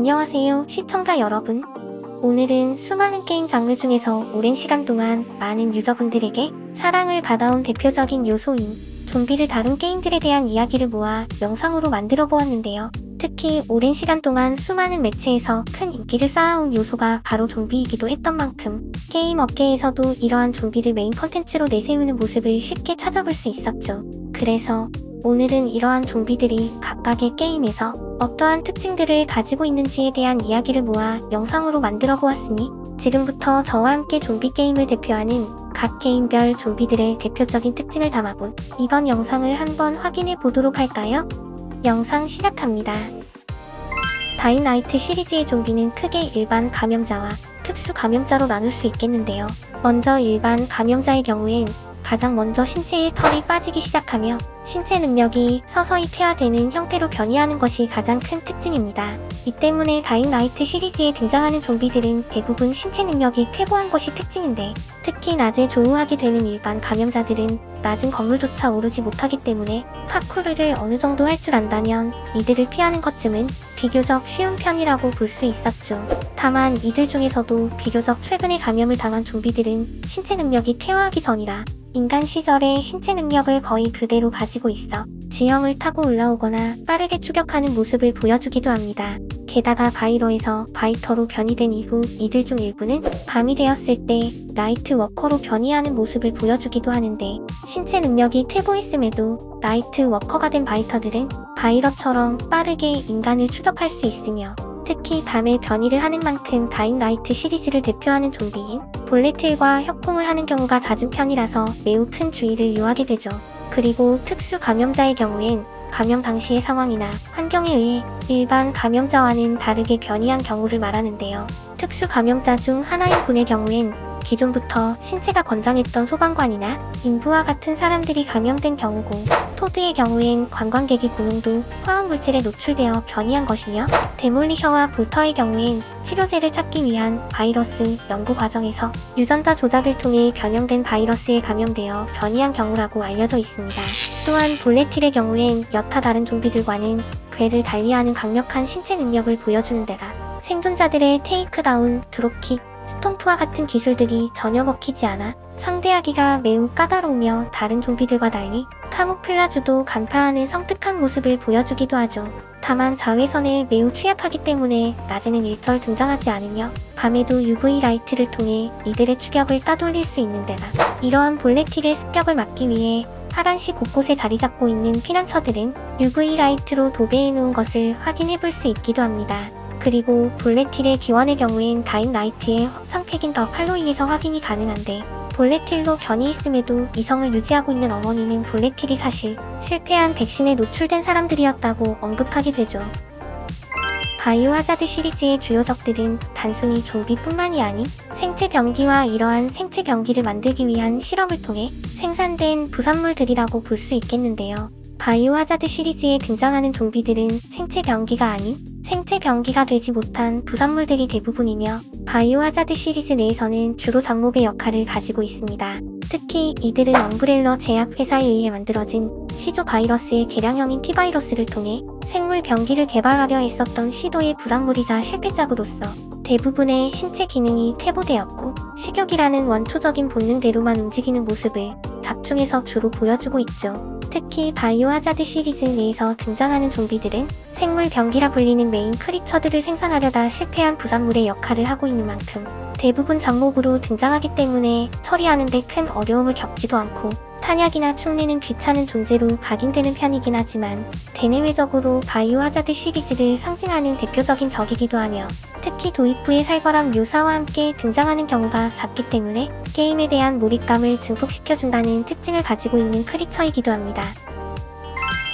안녕하세요, 시청자 여러분. 오늘은 수많은 게임 장르 중에서 오랜 시간 동안 많은 유저분들에게 사랑을 받아온 대표적인 요소인 좀비를 다룬 게임들에 대한 이야기를 모아 영상으로 만들어 보았는데요. 특히 오랜 시간 동안 수많은 매체에서 큰 인기를 쌓아온 요소가 바로 좀비이기도 했던 만큼 게임 업계에서도 이러한 좀비를 메인 컨텐츠로 내세우는 모습을 쉽게 찾아볼 수 있었죠. 그래서 오늘은 이러한 좀비들이 각각의 게임에서 어떠한 특징들을 가지고 있는지에 대한 이야기를 모아 영상으로 만들어 보았으니 지금부터 저와 함께 좀비 게임을 대표하는 각 게임별 좀비들의 대표적인 특징을 담아본 이번 영상을 한번 확인해 보도록 할까요? 영상 시작합니다. 다인나이트 시리즈의 좀비는 크게 일반 감염자와 특수 감염자로 나눌 수 있겠는데요. 먼저 일반 감염자의 경우엔 가장 먼저 신체의 털이 빠지기 시작하며 신체 능력이 서서히 퇴화되는 형태로 변이하는 것이 가장 큰 특징입니다. 이 때문에 다인라이트 시리즈에 등장하는 좀비들은 대부분 신체 능력이 퇴보한 것이 특징인데 특히 낮에 조우하게 되는 일반 감염자들은 낮은 건물조차 오르지 못하기 때문에 파쿠르를 어느 정도 할 줄 안다면 이들을 피하는 것쯤은 비교적 쉬운 편이라고 볼 수 있었죠. 다만 이들 중에서도 비교적 최근에 감염을 당한 좀비들은 신체 능력이 퇴화하기 전이라 인간 시절의 신체 능력을 거의 그대로 가지고 있어 지형을 타고 올라오거나 빠르게 추격하는 모습을 보여주기도 합니다. 게다가 바이러에서 바이터로 변이된 이후 이들 중 일부는 밤이 되었을 때 나이트 워커로 변이하는 모습을 보여주기도 하는데 신체 능력이 퇴보했음에도 나이트 워커가 된 바이터들은 바이러처럼 빠르게 인간을 추적할 수 있으며 특히 밤에 변이를 하는 만큼 다인 나이트 시리즈를 대표하는 좀비인 볼레틸과 협공을 하는 경우가 잦은 편이라서 매우 큰 주의를 요하게 되죠. 그리고 특수 감염자의 경우엔 감염 당시의 상황이나 환경에 의해 일반 감염자와는 다르게 변이한 경우를 말하는데요. 특수 감염자 중 하나인 분의 경우엔 기존부터 신체가 건장했던 소방관이나 인부와 같은 사람들이 감염된 경우고 토드의 경우엔 관광객이 고농도 화학물질에 노출되어 변이한 것이며 데몰리셔와 볼터의 경우엔 치료제를 찾기 위한 바이러스 연구 과정에서 유전자 조작을 통해 변형된 바이러스에 감염되어 변이한 경우라고 알려져 있습니다. 또한 볼레틸의 경우엔 여타 다른 좀비들과는 괴를 달리하는 강력한 신체 능력을 보여주는 데다 생존자들의 테이크다운, 드롭킥, 스톰프와 같은 기술들이 전혀 먹히지 않아 상대하기가 매우 까다로우며 다른 좀비들과 달리 카모플라주도 간파하는 성특한 모습을 보여주기도 하죠. 다만 자외선에 매우 취약하기 때문에 낮에는 일절 등장하지 않으며 밤에도 UV 라이트를 통해 이들의 추격을 따돌릴 수 있는 데다 이러한 볼레틸의 습격을 막기 위해 파란시 곳곳에 자리 잡고 있는 피난처들은 UV 라이트로 도배해 놓은 것을 확인해 볼 수 있기도 합니다. 그리고 볼레틸의 기원의 경우엔 다인 라이트의 확장팩인 더 팔로잉에서 확인이 가능한데 볼레틸로 변이했음에도 이성을 유지하고 있는 어머니는 볼레틸이 사실 실패한 백신에 노출된 사람들이었다고 언급하게 되죠. 바이오 하자드 시리즈의 주요 적들은 단순히 좀비뿐만이 아닌 생체 병기와 이러한 생체 병기를 만들기 위한 실험을 통해 생산된 부산물들이라고 볼 수 있겠는데요. 바이오 하자드 시리즈에 등장하는 좀비들은 생체 병기가 아닌 생체 병기가 되지 못한 부산물들이 대부분이며 바이오 하자드 시리즈 내에서는 주로 장모의 역할을 가지고 있습니다. 특히 이들은 엄브렐러 제약회사에 의해 만들어진 시조 바이러스의 개량형인 T바이러스를 통해 생물 병기를 개발하려 했었던 시도의 부산물이자 실패작으로서 대부분의 신체 기능이 퇴보되었고 식욕이라는 원초적인 본능대로만 움직이는 모습을 작중에서 주로 보여주고 있죠. 특히 바이오 하자드 시리즈 내에서 등장하는 좀비들은 생물 병기라 불리는 메인 크리처들을 생산하려다 실패한 부산물의 역할을 하고 있는 만큼 대부분 장목으로 등장하기 때문에 처리하는데 큰 어려움을 겪지도 않고 탄약이나 축내는 귀찮은 존재로 각인되는 편이긴 하지만 대내외적으로 바이오 하자드 시리즈를 상징하는 대표적인 적이기도 하며 특히 도입 후의 살벌한 묘사와 함께 등장하는 경우가 작기 때문에 게임에 대한 몰입감을 증폭시켜준다는 특징을 가지고 있는 크리처이기도 합니다.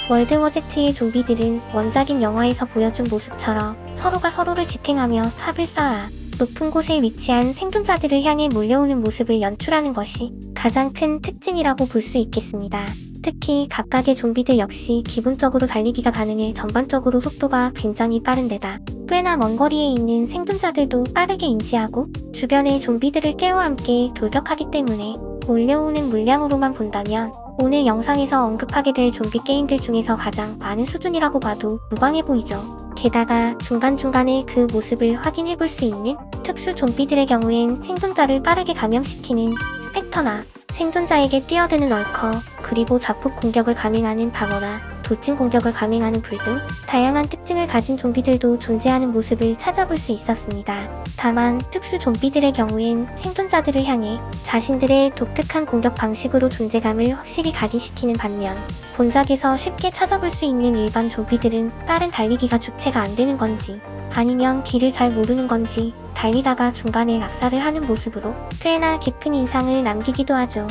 월드워 Z의 좀비들은 원작인 영화에서 보여준 모습처럼 서로가 서로를 지탱하며 탑을 쌓아 높은 곳에 위치한 생존자들을 향해 몰려오는 모습을 연출하는 것이 가장 큰 특징이라고 볼 수 있겠습니다. 특히 각각의 좀비들 역시 기본적으로 달리기가 가능해 전반적으로 속도가 굉장히 빠른 데다 꽤나 먼 거리에 있는 생존자들도 빠르게 인지하고 주변의 좀비들을 깨워 함께 돌격하기 때문에 몰려오는 물량으로만 본다면 오늘 영상에서 언급하게 될 좀비 게임들 중에서 가장 많은 수준이라고 봐도 무방해 보이죠. 게다가 중간중간에 그 모습을 확인해 볼 수 있는 특수 좀비들의 경우엔 생존자를 빠르게 감염시키는 스펙터나 생존자에게 뛰어드는 얼커, 그리고 자폭 공격을 감행하는 방어나 돌진 공격을 감행하는 불 등 다양한 특징을 가진 좀비들도 존재하는 모습을 찾아볼 수 있었습니다. 다만 특수 좀비들의 경우엔 생존자들을 향해 자신들의 독특한 공격 방식으로 존재감을 확실히 각인시키는 반면 본작에서 쉽게 찾아볼 수 있는 일반 좀비들은 빠른 달리기가 주체가 안 되는 건지 아니면 길을 잘 모르는 건지 달리다가 중간에 낙사를 하는 모습으로 꽤나 깊은 인상을 남기기도 하죠.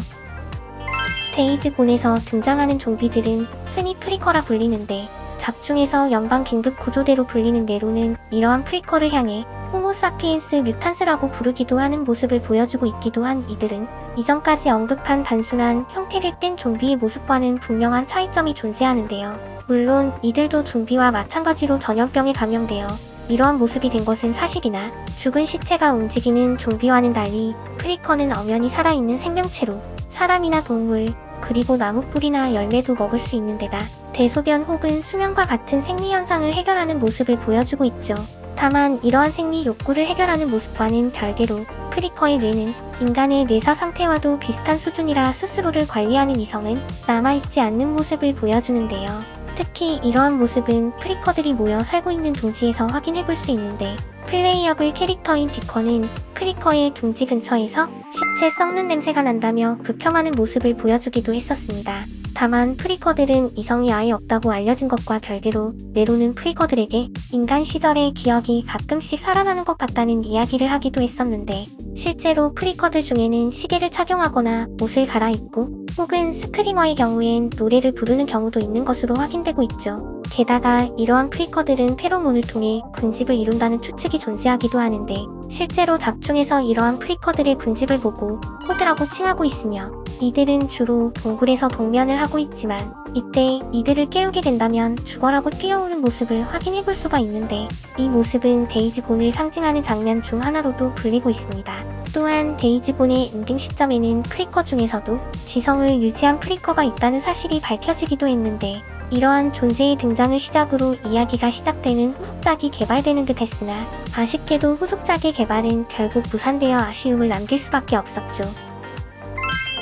데이즈곤에서 등장하는 좀비들은 흔히 프리커라 불리는데 작중에서 연방 긴급 구조대로 불리는 네로는 이러한 프리커를 향해 호모사피엔스 뮤탄스라고 부르기도 하는 모습을 보여주고 있기도 한 이들은 이전까지 언급한 단순한 형태를 뗀 좀비의 모습과는 분명한 차이점이 존재하는데요. 물론 이들도 좀비와 마찬가지로 전염병에 감염되어 이러한 모습이 된 것은 사실이나 죽은 시체가 움직이는 좀비와는 달리 프리커는 엄연히 살아있는 생명체로 사람이나 동물, 그리고 나무 뿌리나 열매도 먹을 수 있는 데다 대소변 혹은 수면과 같은 생리 현상을 해결하는 모습을 보여주고 있죠. 다만 이러한 생리 욕구를 해결하는 모습과는 별개로 프리커의 뇌는 인간의 뇌사 상태와도 비슷한 수준이라 스스로를 관리하는 이성은 남아있지 않는 모습을 보여주는데요. 특히 이러한 모습은 프리커들이 모여 살고 있는 둥지에서 확인해 볼 수 있는데 플레이어블 캐릭터인 디커는 프리커의 둥지 근처에서 시체 썩는 냄새가 난다며 극혐하는 모습을 보여주기도 했었습니다. 다만 프리커들은 이성이 아예 없다고 알려진 것과 별개로 네로는 프리커들에게 인간 시절의 기억이 가끔씩 살아나는 것 같다는 이야기를 하기도 했었는데 실제로 프리커들 중에는 시계를 착용하거나 옷을 갈아입고 혹은 스크리머의 경우엔 노래를 부르는 경우도 있는 것으로 확인되고 있죠. 게다가 이러한 프리커들은 페로몬을 통해 군집을 이룬다는 추측이 존재하기도 하는데 실제로 작중에서 이러한 프리커들의 군집을 보고 코드라고 칭하고 있으며 이들은 주로 동굴에서 동면을 하고 있지만 이때 이들을 깨우게 된다면 죽어라고 뛰어오는 모습을 확인해 볼 수가 있는데 이 모습은 데이지곤을 상징하는 장면 중 하나로도 불리고 있습니다. 또한 데이지곤의 엔딩 시점에는 프리커 중에서도 지성을 유지한 프리커가 있다는 사실이 밝혀지기도 했는데 이러한 존재의 등장을 시작으로 이야기가 시작되는 후속작이 개발되는 듯 했으나 아쉽게도 후속작의 개발은 결국 무산되어 아쉬움을 남길 수밖에 없었죠.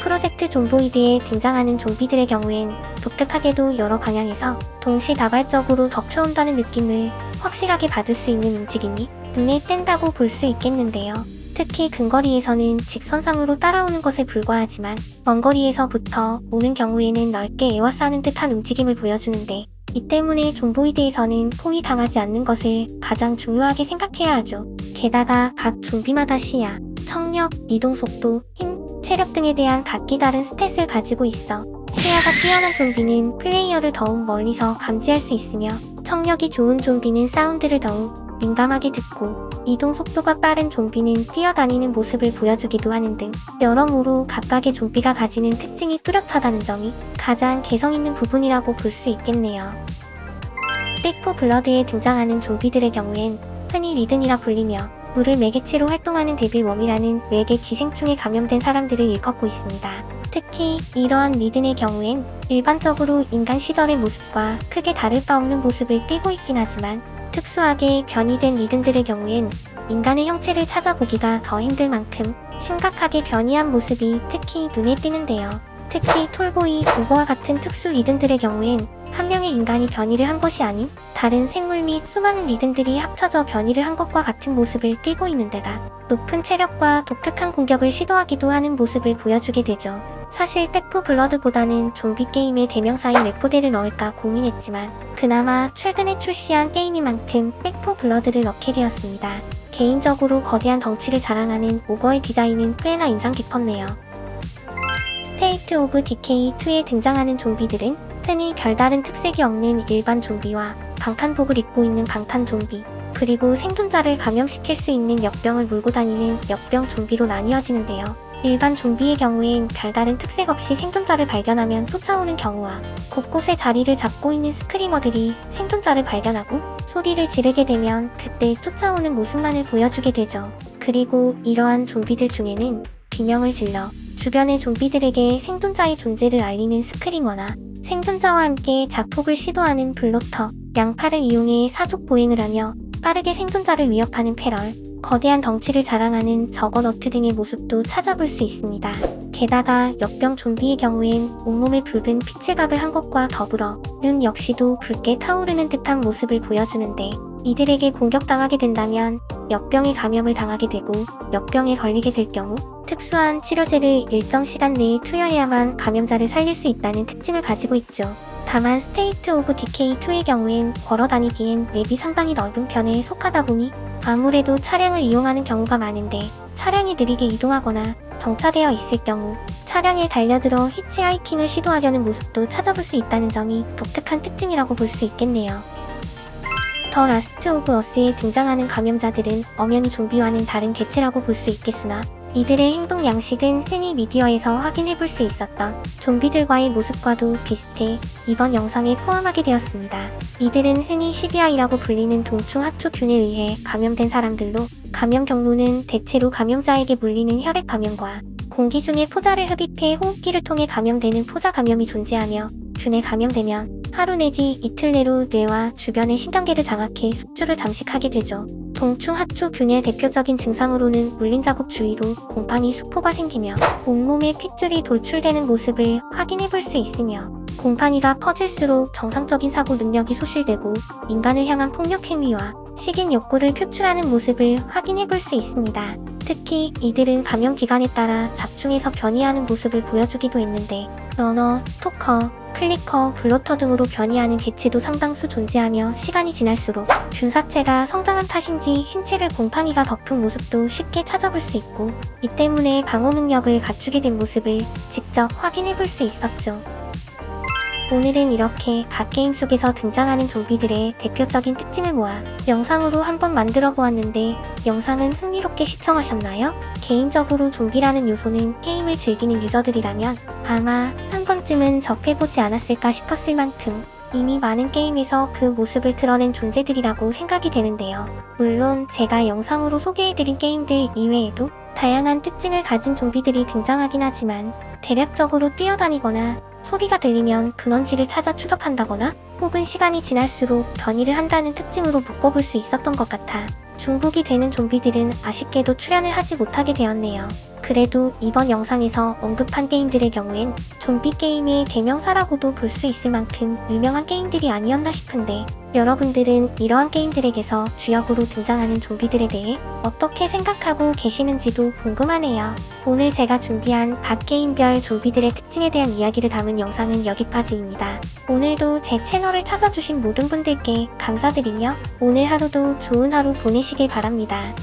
프로젝트 존보이드에 등장하는 좀비들의 경우엔 독특하게도 여러 방향에서 동시다발적으로 덮쳐온다는 느낌을 확실하게 받을 수 있는 움직임이 눈에 띈다고 볼 수 있겠는데요. 특히 근거리에서는 직선상으로 따라오는 것에 불과하지만 먼 거리에서부터 오는 경우에는 넓게 에워싸는 듯한 움직임을 보여주는데 이 때문에 존보이드에서는 포위 당하지 않는 것을 가장 중요하게 생각해야 하죠. 게다가 각 좀비마다 시야, 청력, 이동 속도, 힘, 체력 등에 대한 각기 다른 스탯을 가지고 있어 시야가 뛰어난 좀비는 플레이어를 더욱 멀리서 감지할 수 있으며 청력이 좋은 좀비는 사운드를 더욱 민감하게 듣고 이동 속도가 빠른 좀비는 뛰어다니는 모습을 보여주기도 하는 등 여러모로 각각의 좀비가 가지는 특징이 뚜렷하다는 점이 가장 개성 있는 부분이라고 볼 수 있겠네요. 백포 블러드에 등장하는 좀비들의 경우엔 흔히 리든이라 불리며 물을 매개체로 활동하는 데빌웜이라는 외계 기생충에 감염된 사람들을 일컫고 있습니다. 특히 이러한 리든의 경우엔 일반적으로 인간 시절의 모습과 크게 다를 바 없는 모습을 띠고 있긴 하지만 특수하게 변이된 리든들의 경우엔 인간의 형체를 찾아보기가 더 힘들 만큼 심각하게 변이한 모습이 특히 눈에 띄는데요. 특히 톨보이, 오버와 같은 특수 리든들의 경우엔 한 명의 인간이 변이를 한 것이 아닌 다른 생물 및 수많은 리든들이 합쳐져 변이를 한 것과 같은 모습을 띠고 있는 데다 높은 체력과 독특한 공격을 시도하기도 하는 모습을 보여주게 되죠. 사실 백포 블러드보다는 좀비 게임의 대명사인 레포데를 넣을까 고민했지만 그나마 최근에 출시한 게임이만큼 백포 블러드를 넣게 되었습니다. 개인적으로 거대한 덩치를 자랑하는 오거의 디자인은 꽤나 인상 깊었네요. 스테이트 오브 디케이 2에 등장하는 좀비들은 흔히 별다른 특색이 없는 일반 좀비와 방탄복을 입고 있는 방탄 좀비, 그리고 생존자를 감염시킬 수 있는 역병을 몰고 다니는 역병 좀비로 나뉘어지는데요. 일반 좀비의 경우엔 별다른 특색 없이 생존자를 발견하면 쫓아오는 경우와 곳곳에 자리를 잡고 있는 스크리머들이 생존자를 발견하고 소리를 지르게 되면 그때 쫓아오는 모습만을 보여주게 되죠. 그리고 이러한 좀비들 중에는 비명을 질러 주변의 좀비들에게 생존자의 존재를 알리는 스크리머나 생존자와 함께 자폭을 시도하는 블로터, 양팔을 이용해 사족 보행을 하며 빠르게 생존자를 위협하는 패럴, 거대한 덩치를 자랑하는 저거너트 등의 모습도 찾아볼 수 있습니다. 게다가 역병 좀비의 경우엔 온몸에 붉은 피칠갑을 한 것과 더불어 눈 역시도 붉게 타오르는 듯한 모습을 보여주는데 이들에게 공격당하게 된다면 역병에 감염을 당하게 되고 역병에 걸리게 될 경우 특수한 치료제를 일정 시간 내에 투여해야만 감염자를 살릴 수 있다는 특징을 가지고 있죠. 다만 스테이트 오브 디케이 2의 경우엔 걸어 다니기엔 맵이 상당히 넓은 편에 속하다 보니 아무래도 차량을 이용하는 경우가 많은데 차량이 느리게 이동하거나 정차되어 있을 경우 차량에 달려들어 히치하이킹을 시도하려는 모습도 찾아볼 수 있다는 점이 독특한 특징이라고 볼 수 있겠네요. 더 라스트 오브 어스에 등장하는 감염자들은 엄연히 좀비와는 다른 개체라고 볼 수 있겠으나 이들의 행동 양식은 흔히 미디어에서 확인해 볼 수 있었던 좀비들과의 모습과도 비슷해 이번 영상에 포함하게 되었습니다. 이들은 흔히 CBI라고 불리는 동충 하초균에 의해 감염된 사람들로 감염 경로는 대체로 감염자에게 물리는 혈액 감염과 공기 중에 포자를 흡입해 호흡기를 통해 감염되는 포자 감염이 존재하며 균에 감염되면 하루 내지 이틀 내로 뇌와 주변의 신경계를 장악해 숙주를 잠식하게 되죠. 동충하초 균의 대표적인 증상으로는 물린 자국 주위로 곰팡이 수포가 생기며 온몸에 핏줄이 돌출되는 모습을 확인해 볼 수 있으며 곰팡이가 퍼질수록 정상적인 사고 능력이 소실되고 인간을 향한 폭력 행위와 식인 욕구를 표출하는 모습을 확인해 볼 수 있습니다. 특히 이들은 감염 기간에 따라 잡중에서 변이하는 모습을 보여주기도 했는데 러너, 스토커, 클리커, 블로터 등으로 변이하는 개체도 상당수 존재하며 시간이 지날수록 균사체가 성장한 탓인지 신체를 곰팡이가 덮은 모습도 쉽게 찾아볼 수 있고 이 때문에 방어 능력을 갖추게 된 모습을 직접 확인해 볼 수 있었죠. 오늘은 이렇게 각 게임 속에서 등장하는 좀비들의 대표적인 특징을 모아 영상으로 한번 만들어 보았는데 영상은 흥미롭게 시청하셨나요? 개인적으로 좀비라는 요소는 게임을 즐기는 유저들이라면 아마 한 번쯤은 접해보지 않았을까 싶었을 만큼 이미 많은 게임에서 그 모습을 드러낸 존재들이라고 생각이 되는데요. 물론 제가 영상으로 소개해드린 게임들 이외에도 다양한 특징을 가진 좀비들이 등장하긴 하지만 대략적으로 뛰어다니거나 소리가 들리면 근원지를 찾아 추적한다거나 혹은 시간이 지날수록 변이를 한다는 특징으로 묶어볼 수 있었던 것 같아 중복이 되는 좀비들은 아쉽게도 출연을 하지 못하게 되었네요. 그래도 이번 영상에서 언급한 게임들의 경우엔 좀비 게임의 대명사라고도 볼 수 있을 만큼 유명한 게임들이 아니었나 싶은데 여러분들은 이러한 게임들에게서 주역으로 등장하는 좀비들에 대해 어떻게 생각하고 계시는지도 궁금하네요. 오늘 제가 준비한 각 게임별 좀비들의 특징에 대한 이야기를 담은 영상은 여기까지입니다. 오늘도 제 채널을 찾아주신 모든 분들께 감사드리며 오늘 하루도 좋은 하루 보내시길 바랍니다.